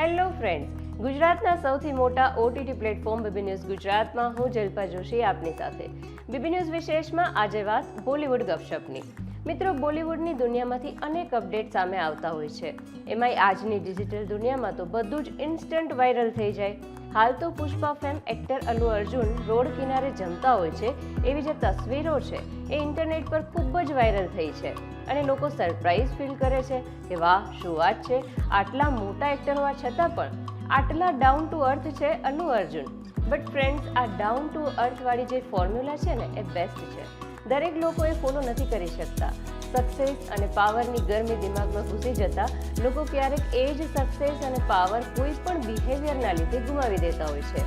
Hello friends ગુજરાતના સૌથી મોટા ઓટીટી પ્લેટફોર્મ બીબી ન્યૂઝ ગુજરાતમાં હું જલ્પા જોશી આપની સાથે. બીબી ન્યૂઝ વિશેષમાં આજે વાત બોલિવૂડ ગપશપની. મિત્રો, બોલિવૂડની દુનિયામાંથી અનેક અપડેટ સામે આવતા હોય છે. એમાંય આજની ડિજિટલ દુનિયામાં તો બધું જ ઇન્સ્ટન્ટ વાયરલ થઈ જાય. હાલ તો Pushpa fame actor Allu Arjun road કિનારે જમતા હોય છે. એવી જે તસવીરો છે, એ ઇન્ટરનેટ પર ખૂબ જ વાયરલ થઈ છે. અને લોકો સરપ્રાઇઝ ફીલ કરે છે કે, વાહ, શું વાત છે? આટલા મોટા એક્ટર હોવા છતાં પણ આટલા ડાઉન ટુ અર્થ છે અલ્લુ અર્જુન. બટ ફ્રેન્ડ્સ આ ડાઉન ટુ અર્થવાળી જે ફોર્મ્યુલા છે ને, એ બેસ્ટ છે. દરેક લોકો એ ફોલો નથી કરી શકતા. સક્સેસ અને પાવરની ગરમી દિમાગમાં ઘૂસી જતા લોકો ક્યારેક એ જ સક્સેસ અને પાવર કોઈ પણ બિહેવિયરના લીધે ગુમાવી દેતા હોય છે.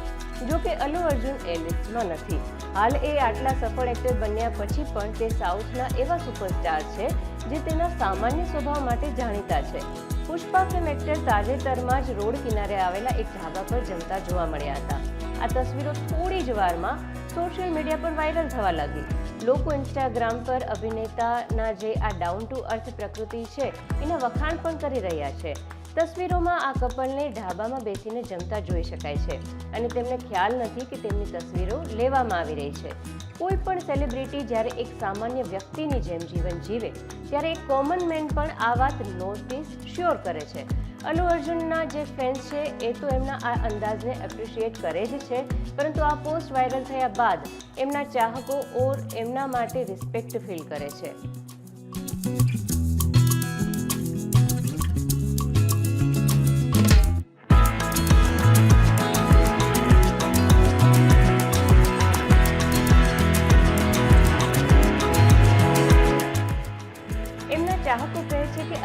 જો કે અલ્લુ અર્જુન એ લિસ્ટમાં નથી. હાલ એ આટલા સફળ એક્ટર બન્યા પછી પણ તે સાઉથના એવા સુપરસ્ટાર છે જે તેના સામાન્ય સ્વભાવ માટે જાણીતા છે. પુષ્પા ફિલ્મ એક્ટર તાજેતરમાં જ રોડ કિનારે આવેલા એક ઢાબા પર જમતા જોવા મળ્યા હતા. આ તસવીરો થોડી જ વારમાં સોશિયલ મીડિયા પર વાયરલ થવા લાગી. લોકો ઇન્સ્ટાગ્રામ પર અભિનેતાના જે આ ડાઉન ટુ અર્થ પ્રકૃતિ છે, એના વખાણ પણ કરી રહ્યા છે. તસવીરોમાં આ કપલને ઢાબામાં બેસીને જમતા જોઈ શકાય છે અને તેમને ખ્યાલ નથી કે તેમની તસવીરો લેવામાં આવી રહી છે. કોઈ પણ સેલિબ્રિટી જ્યારે એક સામાન્ય વ્યક્તિની જેમ જીવન જીવે, ત્યારે એક કોમન મેન પણ આ વાત નોટિસ શ્યોર કરે છે. અલ્લુ અર્જુનના જે ફેન્સ છે, એ તો એમના આ અંદાજને એપ્રિશિએટ કરે જ છે. પરંતુ આ પોસ્ટ વાયરલ થયા બાદ એમના ચાહકો ઓર એમના માટે રિસ્પેક્ટ ફીલ કરે છે.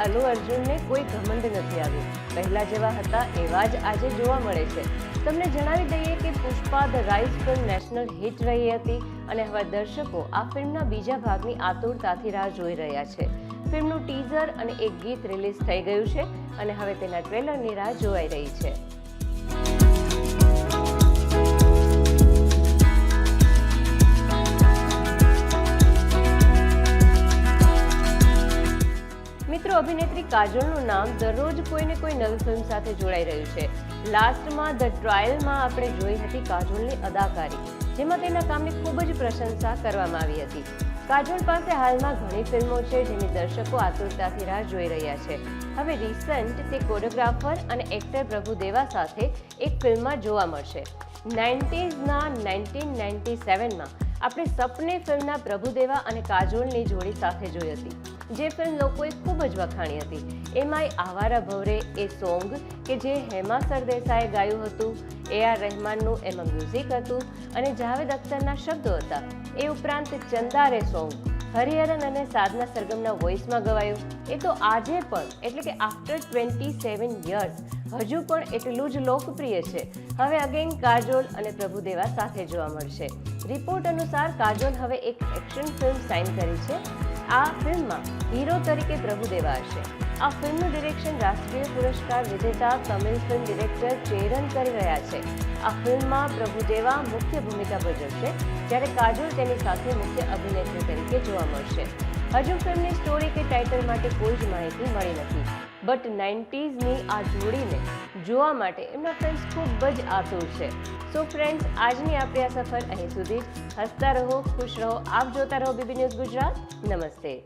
અલ્લુ અર્જુનને કોઈ ઘમંડ નથી આવ્યું પહેલા જેવા હતા એવા જ આજે જોવા મળે છે. તમને જણાવી દઈએ કે Pushpa the rise film national hit રહી હતી અને હવે દર્શકો આ ફિલ્મના બીજા ભાગની આતુરતાથી રાહ જોઈ રહ્યા છે. ફિલ્મનું ટીઝર અને એક ગીત રિલીઝ થઈ ગયું છે અને હવે તેના ટ્રેલરની રાહ જોવાઈ રહી છે. અભિનેત્રી કાજોલનું નામ દરરોજ કોઈને કોઈ નવી ફિલ્મ સાથે જોડાઈ રહ્યું છે. લાસ્ટમાં ધ ટ્રાયલમાં આપણે જોઈ હતી કાજોલની અદાકારી, જેમાં તેના કામની ખૂબ જ પ્રશંસા કરવામાં આવી હતી. કાજોલ પાસે હાલમાં ઘણી ફિલ્મો છે જેની દર્શકો આતુરતાથી રાહ જોઈ રહ્યા છે. હવે રિસન્ટ તે કોરિયોગ્રાફર અને એક્ટર પ્રભુ દેવા સાથે એક ફિલ્મમાં જોવા મળશે. નાઇન્ટીઝના નાઇન્ટીન નાઇન્ટી સેવનમાં આપણે સપને ફિલ્મના પ્રભુદેવા અને કાજોલની જોડી સાથે જોઈ હતી. જે ફિલ્મ લોકોએ ખૂબ જ વખાણી હતી. એમાંય આવારા ભવરે એ સોંગ કે જે હેમા સરદેસાએ ગાયું હતું, એ આર રહેમાનનું એમાં મ્યુઝિક હતું અને જાવેદ અખ્તરના શબ્દો હતા. એ ઉપરાંત ચંદારે સોંગ, હરિહરન અને સાધના સરગમના વોઇસમાં ગવાયું. એ તો આજે પણ, એટલે કે આફ્ટર ટ્વેન્ટી સેવન યર્સ હજુ પણ એટલું જ લોકપ્રિય છે. હવે અગેન કાજોલ અને પ્રભુદેવા સાથે જોવા મળશે. રિપોર્ટ અનુસાર કાજોલ હવે એક એક્શન ફિલ્મ સાઇન કરી છે. આ ફિલ્મમાં હીરો તરીકે પ્રભુદેવા હશે આ ફિલ્મનું ડિરેક્શન રાષ્ટ્રીય પુરસ્કાર વિજેતા તમિલ ફિલ્મ ડિરેક્ટર ચેરન કરી રહ્યા છે. આ ફિલ્મમાં પ્રભુદેવા મુખ્ય ભૂમિકા ભજવશે, જ્યારે કાજોલ તેની સાથે મુખ્ય અભિનેત્રી તરીકે જોવા મળશે. હજુ ફિલ્મની સ્ટોરી કે ટાઇટલ માટે કોઈ જ માહિતી મળી નથી. બટ નાઇન્ટીઝની આ જોડીને જોવા માટે એમના ફ્રેન્ડ્સ ખૂબ જ આતુર છે. સો ફ્રેન્ડ્સ આજની આપણી આ સફર અહીં સુધી. જ હસતા રહો, ખુશ રહો. આપ જોતા રહો બીબી ન્યૂઝ ગુજરાત. નમસ્તે.